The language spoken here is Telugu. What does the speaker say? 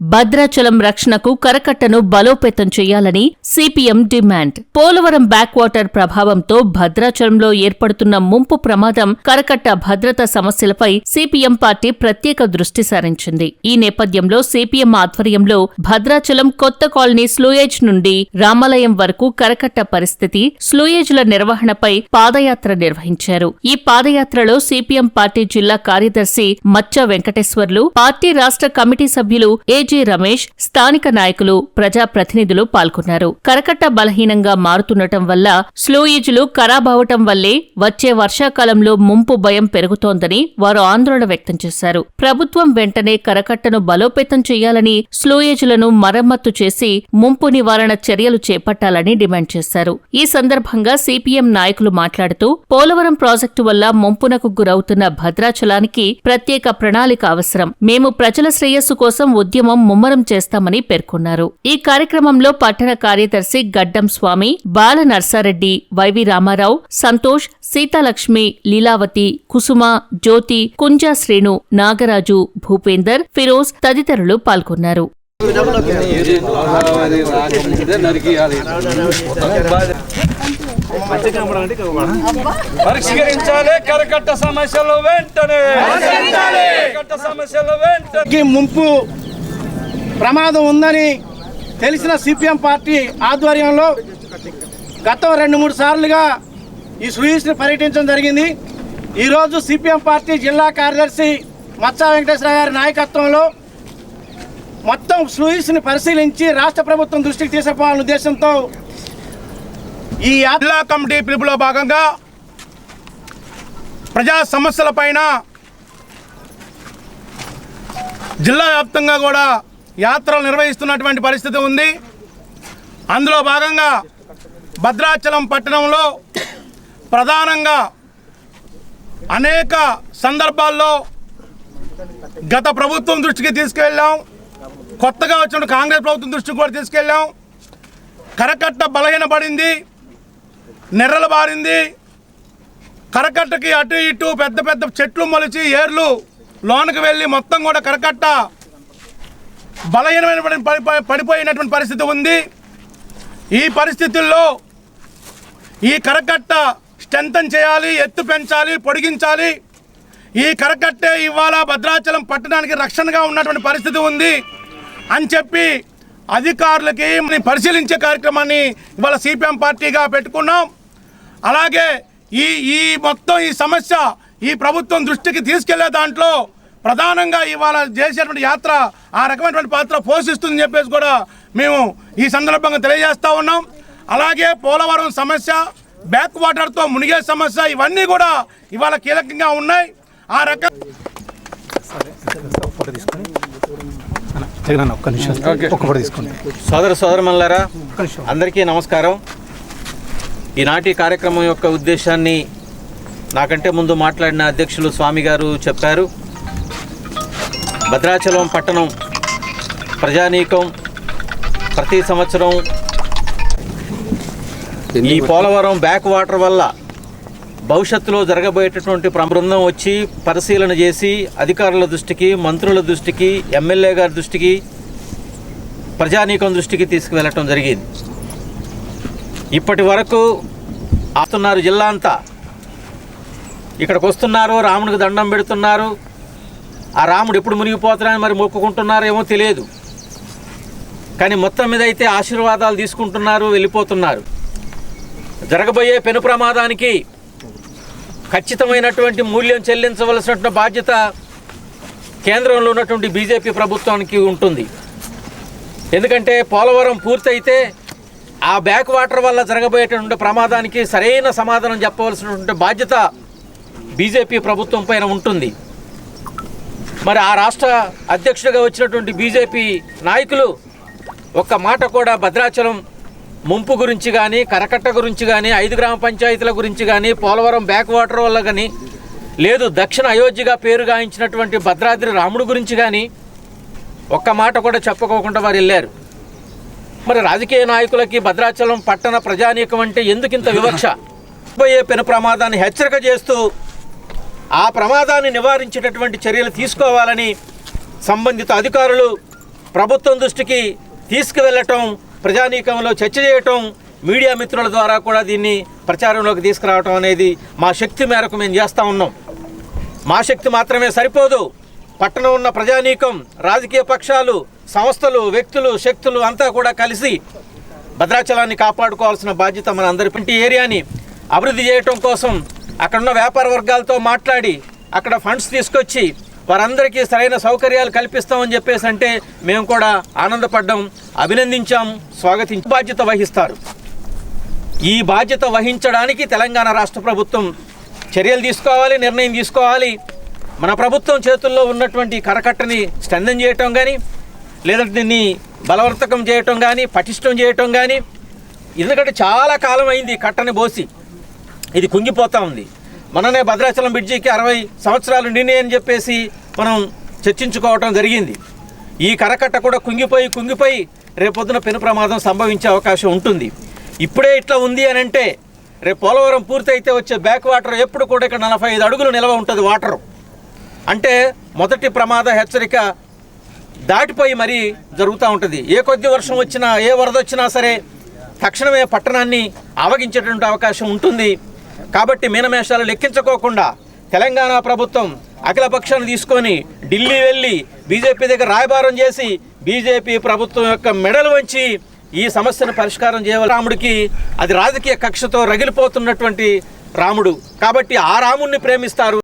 భద్రాచలం రక్షణకు కరకట్టను బలోపేతం చేయాలని CPM demand. Polavaram back water ప్రభావంతో భద్రాచలంలో ఏర్పడుతున్న ముంపు ప్రమాదం కరకట్ట భద్రత సమస్యలపై సిపిఎం పార్టీ ప్రత్యేక దృష్టి సారించింది. ఈ నేపథ్యంలో సిపిఎం ఆధ్వర్యంలో భద్రాచలం కొత్త కాలనీ స్లూయేజ్ నుండి రామాలయం వరకు కరకట్ట పరిస్థితి స్లూయేజ్ల నిర్వహణపై పాదయాత్ర నిర్వహించారు. ఈ పాదయాత్రలో సిపిఎం పార్టీ జిల్లా కార్యదర్శి మచ్చ వెంకటేశ్వర్లు పార్టీ రాష్ట్ర కమిటీ సభ్యులు కేజీ రమేష్ స్థానిక నాయకులు ప్రజాప్రతినిధులు పాల్గొన్నారు. కరకట్ట బలహీనంగా మారుతుండటం వల్ల స్లూయిజులు ఖరాబవటం వల్లే వచ్చే వర్షాకాలంలో ముంపు భయం పెరుగుతోందని వారు ఆందోళన వ్యక్తం చేశారు. ప్రభుత్వం వెంటనే కరకట్టను బలోపేతం చేయాలని స్లూయేజులను మరమ్మత్తు చేసి ముంపు నివారణ చర్యలు చేపట్టాలని డిమాండ్ చేశారు. ఈ సందర్భంగా సిపిఎం నాయకులు మాట్లాడుతూ పోలవరం ప్రాజెక్టు వల్ల ముంపునకు గురవుతున్న భద్రాచలానికి ప్రత్యేక ప్రణాళిక అవసరం. మేము ప్రజల శ్రేయస్సు కోసం ఉద్యమం ముమ్మరం చేస్తామని పేర్కొన్నారు. ఈ కార్యక్రమంలో పట్టణ కార్యదర్శి గడ్డం స్వామి బాల నర్సారెడ్డి వైవి రామారావు సంతోష్ సీతాలక్ష్మి లీలావతి కుసుమ జ్యోతి కుంజా శ్రేణు నాగరాజు భూపేందర్ ఫిరోజ్ తదితరులు పాల్గొన్నారు. పరిష్కరించాలి కరకట్ట సమస్యలు వెంటనే. కరకట్ట సమస్యలు వెంటనే. కి ముంపు ప్రమాదం ఉందని తెలిసిన సిపిఎం పార్టీ ఆధ్వర్యంలో గతం రెండు మూడు సార్లుగా ఈ స్వీస్ని పర్యటించడం జరిగింది. ఈరోజు సిపిఎం పార్టీ జిల్లా కార్యదర్శి మత్సా వెంకటేశ్వర గారి నాయకత్వంలో మొత్తం స్లూయిస్ని పరిశీలించి రాష్ట్ర ప్రభుత్వం దృష్టికి తీసుకుపోవాలనే ఉద్దేశంతో ఈ జిల్లా కమిటీ పిలుపులో భాగంగా ప్రజా సమస్యలపైన జిల్లా వ్యాప్తంగా కూడా యాత్రలు నిర్వహిస్తున్నటువంటి పరిస్థితి ఉంది. అందులో భాగంగా భద్రాచలం పట్టణంలో ప్రధానంగా అనేక సందర్భాల్లో గత ప్రభుత్వం దృష్టికి తీసుకెళ్ళాం. కొత్తగా వచ్చిన కాంగ్రెస్ ప్రభుత్వం దృష్టికి కూడా తీసుకెళ్ళాం. కరకట్ట బలహీనపడింది. నెర్రలు బారింది. కరకట్టకి అటు ఇటు పెద్ద పెద్ద చెట్లు మొలిచి ఏర్లు లోనకి వెళ్ళి మొత్తం కూడా కరకట్ట బలహీనమైన పడి- పడిపోయినటువంటి పరిస్థితి ఉంది. ఈ పరిస్థితుల్లో ఈ కరకట్ట స్ట్రెంథన్ చేయాలి ఎత్తు పెంచాలి పొడిగించాలి. ఈ కరకట్టే ఇవాళ భద్రాచలం పట్టణానికి రక్షణగా ఉన్నటువంటి పరిస్థితి ఉంది అని చెప్పి అధికారులకి మనం పరిశీలించే కార్యక్రమాన్ని ఇవాళ సిపిఎం పార్టీగా పెట్టుకున్నాం. అలాగే ఈ ఈ మొత్తం ఈ సమస్య ఈ ప్రభుత్వం దృష్టికి తీసుకెళ్ళే దాంట్లో ప్రధానంగా ఇవాళ చేసేటువంటి యాత్ర ఆ రకమైనటువంటి పాత్ర పోషిస్తుందని చెప్పేసి కూడా మేము ఈ సందర్భంగా తెలియజేస్తా ఉన్నాం. అలాగే పోలవరం సమస్య బ్యాక్ వాటర్తో మునిగే సమస్య ఇవన్నీ కూడా ఇవాళ కీలకంగా ఉన్నాయి. ఆ రకం సోదర సోదరమల్లారా అందరికీ నమస్కారం. ఈనాటి కార్యక్రమం యొక్క ఉద్దేశాన్ని నాకంటే ముందు మాట్లాడిన అధ్యక్షులు స్వామి గారు చెప్పారు. భద్రాచలం పట్టణం ప్రజానీకం ప్రతి సంవత్సరం ఈ పోలవరం బ్యాక్ వాటర్ వల్ల భవిష్యత్తులో జరగబోయేటటువంటి బృందం వచ్చి పరిశీలన చేసి అధికారుల దృష్టికి మంత్రుల దృష్టికి ఎమ్మెల్యే గారి దృష్టికి ప్రజానీకం దృష్టికి తీసుకువెళ్ళటం జరిగింది. ఇప్పటి వరకు ఆస్తున్నారు జిల్లా అంతా. ఇక్కడికి వస్తున్నారు రాముడికి దండం పెడుతున్నారు. ఆ రాముడు ఎప్పుడు మునిగిపోతున్నారని మరి మొక్కుకుంటున్నారేమో తెలియదు. కానీ మొత్తం మీద అయితే ఆశీర్వాదాలు తీసుకుంటున్నారు వెళ్ళిపోతున్నారు. జరగబోయే పెను ప్రమాదానికి ఖచ్చితమైనటువంటి మూల్యం చెల్లించవలసినటువంటి బాధ్యత కేంద్రంలో ఉన్నటువంటి బీజేపీ ప్రభుత్వానికి ఉంటుంది. ఎందుకంటే పోలవరం పూర్తయితే ఆ బ్యాక్ వాటర్ వల్ల జరగబోయేటటువంటి ప్రమాదానికి సరైన సమాధానం చెప్పవలసినటువంటి బాధ్యత బీజేపీ ప్రభుత్వం పైన ఉంటుంది. మరి ఆ రాష్ట్ర అధ్యక్షుడిగా వచ్చినటువంటి బీజేపీ నాయకులు ఒక్క మాట కూడా భద్రాచలం ముంపు గురించి కానీ కరకట్ట గురించి కానీ ఐదు గ్రామ పంచాయతీల గురించి కానీ పోలవరం బ్యాక్ వాటర్ వల్ల కానీ లేదు దక్షిణ అయోధ్యగా పేరు గాయించినటువంటి భద్రాద్రి రాముడు గురించి కానీ ఒక్క మాట కూడా చెప్పుకోకుండా వారు వెళ్ళారు. మరి రాజకీయ నాయకులకి భద్రాచలం పట్టణ ప్రజానీకం అంటే ఎందుకింత వివక్ష? పోయే పెను ప్రమాదాన్ని హెచ్చరిక చేస్తూ ఆ ప్రమాదాన్ని నివారించేటటువంటి చర్యలు తీసుకోవాలని సంబంధిత అధికారులు ప్రభుత్వం దృష్టికి తీసుకువెళ్ళటం ప్రజానీకంలో చర్చ చేయటం మీడియా మిత్రుల ద్వారా కూడా దీన్ని ప్రచారంలోకి తీసుకురావటం అనేది మా శక్తి మేరకు మేము చేస్తూ ఉన్నాం. మా శక్తి మాత్రమే సరిపోదు. పట్టణం ఉన్న ప్రజానీకం రాజకీయ పక్షాలు సంస్థలు వ్యక్తులు శక్తులు అంతా కూడా కలిసి భద్రాచలాన్ని కాపాడుకోవాల్సిన బాధ్యత మన అందరి ఏరియాని అభివృద్ధి చేయటం కోసం అక్కడున్న వ్యాపార వర్గాలతో మాట్లాడి అక్కడ ఫండ్స్ తీసుకొచ్చి వారందరికీ సరైన సౌకర్యాలు కల్పిస్తామని చెప్పేసి అంటే మేము కూడా ఆనందపడ్డాం అభినందించాం స్వాగతించి బాధ్యత వహిస్తారు. ఈ బాధ్యత వహించడానికి తెలంగాణ రాష్ట్ర ప్రభుత్వం చర్యలు తీసుకోవాలి నిర్ణయం తీసుకోవాలి. మన ప్రభుత్వం చేతుల్లో ఉన్నటువంటి కరకట్టని స్టందం చేయటం కానీ లేదంటే దీన్ని బలవర్తకం చేయటం కానీ పటిష్టం చేయటం కానీ ఎందుకంటే చాలా కాలం అయింది కట్టని బోసి. ఇది కుంగిపోతా ఉంది. మననే భద్రాచలం బ్రిడ్జికి అరవై సంవత్సరాలు నిండి అని చెప్పేసి మనం చర్చించుకోవటం జరిగింది. ఈ కరకట్ట కూడా కుంగిపోయి కుంగిపోయి రేపొద్దున పెను ప్రమాదం సంభవించే అవకాశం ఉంటుంది. ఇప్పుడే ఇట్లా ఉంది అని అంటే రేపు పోలవరం పూర్తయితే వచ్చే బ్యాక్ వాటర్ ఎప్పుడు కూడా ఇక్కడ నలభై ఐదు అడుగులు నిల్వ ఉంటుంది వాటర్. అంటే మొదటి ప్రమాద హెచ్చరిక దాటిపోయి మరీ జరుగుతూ ఉంటుంది. ఏ కొద్ది వర్షం వచ్చినా ఏ వరద వచ్చినా సరే తక్షణమే పట్టణాన్ని ఆవగించేటువంటి అవకాశం ఉంటుంది. కాబట్టి మీనమేషాలు లెక్కించుకోకుండా తెలంగాణ ప్రభుత్వం అఖిలపక్షాన్ని తీసుకొని ఢిల్లీ వెళ్ళి బీజేపీ దగ్గర రాయబారం చేసి బీజేపీ ప్రభుత్వం యొక్క మెడలు వంచి ఈ సమస్యను పరిష్కారం చేయవలసి రాముడికి అది రాజకీయ కక్షతో రగిలిపోతున్నటువంటి రాముడు. కాబట్టి ఆ రాముడిని ప్రేమిస్తారు.